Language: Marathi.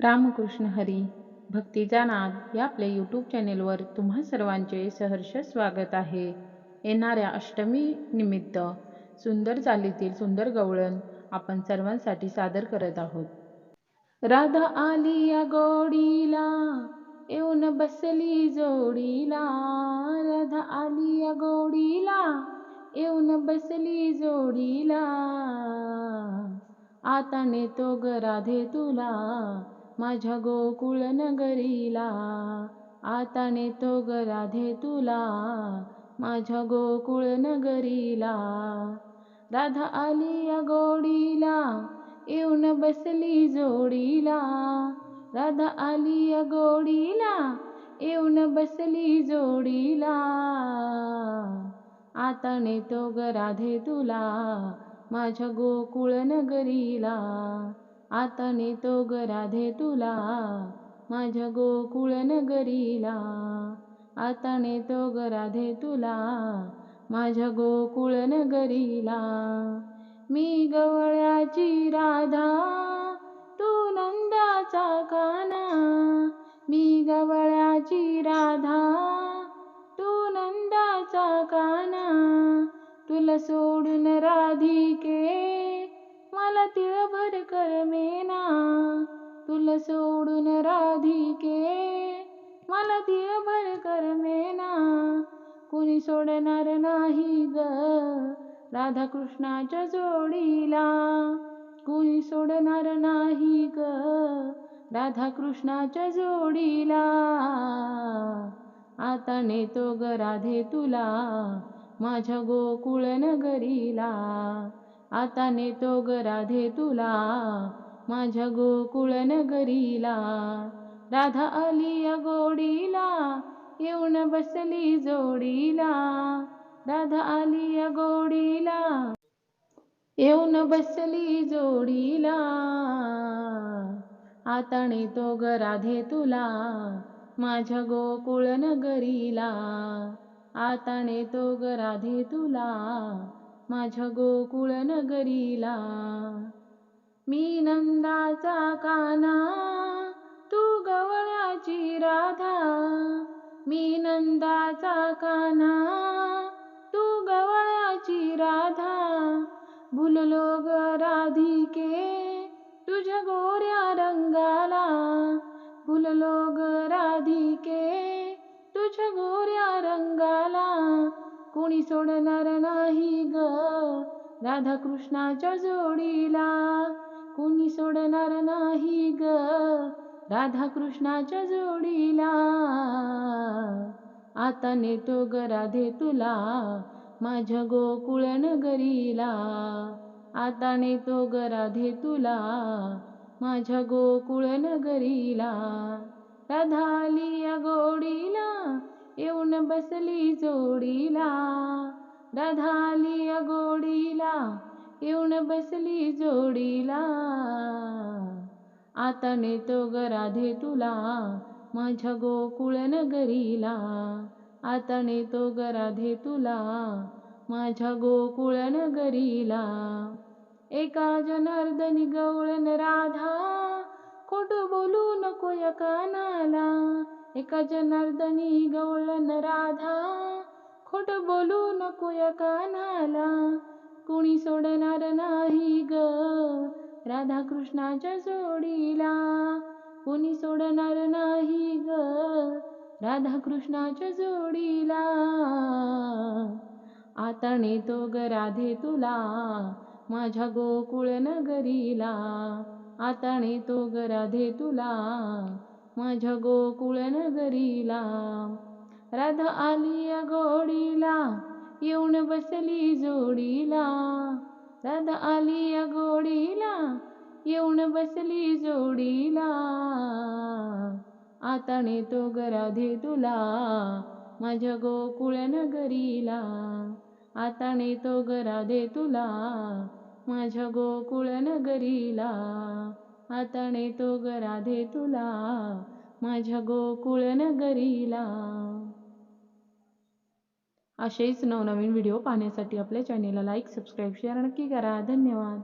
रामकृष्ण हरी भक्तीचा नाद या आपल्या यूट्यूब चॅनेलवर तुम्हा सर्वांचे सहर्ष स्वागत आहे. येणाऱ्या अष्टमी निमित्त सुंदर चालीतील सुंदर गवळण आपण सर्वांसाठी सादर करत आहोत. राधा आली या गोडीला येऊन बसली जोडीला. राधा आली या गोडीला येऊन बसली जोडीला. आता नेतो ग राधे तुला माझ्या गोकुळ नगरीला. आता नेतो ग राधे तुला. माझ्या गोकुळ नगरीला. राधा आली या गोडीला. येऊन बसली जोडीला. राधा आली या गोडीला. येऊन बसली जोडीला. आता नेतो ग राधे तुला. माझ्या गोकुळ नगरीला. आता नेतो ग राधे तुला माझ्या गोकुळ नगरीला. आता नेतो ग राधे तुला माझ्या गोकुळ नगरीला. मी गवळ्याची राधा तू नंदाचा काना. मी गवळ्याची राधा तू नंदाचा काना. तुला सोडून राधिके मला तिळभर करमेना. तुला सोडून राधिके मला तिळभर करमेना. कुणी सोडणार नाही ग राधाकृष्णाच्या जोडीला. कुणी सोडणार नाही ग राधाकृष्णाच्या जोडीला. आता नेतो ग राधे तुला माझ्या गोकुळ नगरीला. आता नेतो ग राधे तुला माझ्या गोकुळ नगरीला. राधा आली या गोडीला येऊन बसली जोडीला. राधा आली या गोडीला येऊन बसली जोडीला. आता नेतो ग राधे तुला माझ्या गोकुळ नगरीला. आता नेतो ग राधे तुला माझ्या गोकुळ नगरीला. मी नंदाचा काना तू गवळ्याची राधा. मी नंदाचा काना तू गवळ्याची राधा. भुललो ग राधिके तुझ्या गोऱ्या रंगाला. भुललो ग राधिके तुझ्या गोऱ्या रंग कोणी सोडणार नाही ग. राधाकृष्णाच्या जोडीला कोणी सोडणार नाही ग. राधाकृष्णाच्या जोडीला आता नेतो ग राधे तुला माझ्या गोकुळ नगरीला. आता नेतो ग राधे तुला माझ्या गोकुळ नगरीला. राधा आली या गोडीला येऊन बसली जोडीला दधाली अगोडीला गोडीला येऊन बसली जोडीला. आता नेतो ग राधे तुला माझ्या गोकुळ नगरीला. आता नेतो ग राधे तुला माझ्या गोकुळ नगरीला. एका जनार्दनी गवळण राधा खोट बोलू नको या कानाला. एका जनार्दनी गवळण राधा खोट बोलू नको या कानाला. कुणी सोडणार नाही ग राधाकृष्णाच्या जोडीला. कुणी सोडणार नाही ग राधाकृष्णाच्या जोडीला. आता नेतो ग राधे तुला माझ्या गोकुळ नगरीला. आता नेतो ग राधे तुला माझ्या गोकुळ नगरीला राधा आली या गोडीला येऊन बसली जोडीला. राधा आली या गोडीला येऊन बसली जोडीला. आता नेतो गराधे तुला माझ्या गोकुळ नगरीला आता नेतो गराधे तुला माझ्या गोकुळ नगरीला आता नेतो गराधे तुला माझ्या गोकुळ नगरीला. असेच नवनवीन व्हिडिओ पाहण्यासाठी आपल्या चॅनेलला लाईक सबस्क्राईब शेअर नक्की करा. धन्यवाद.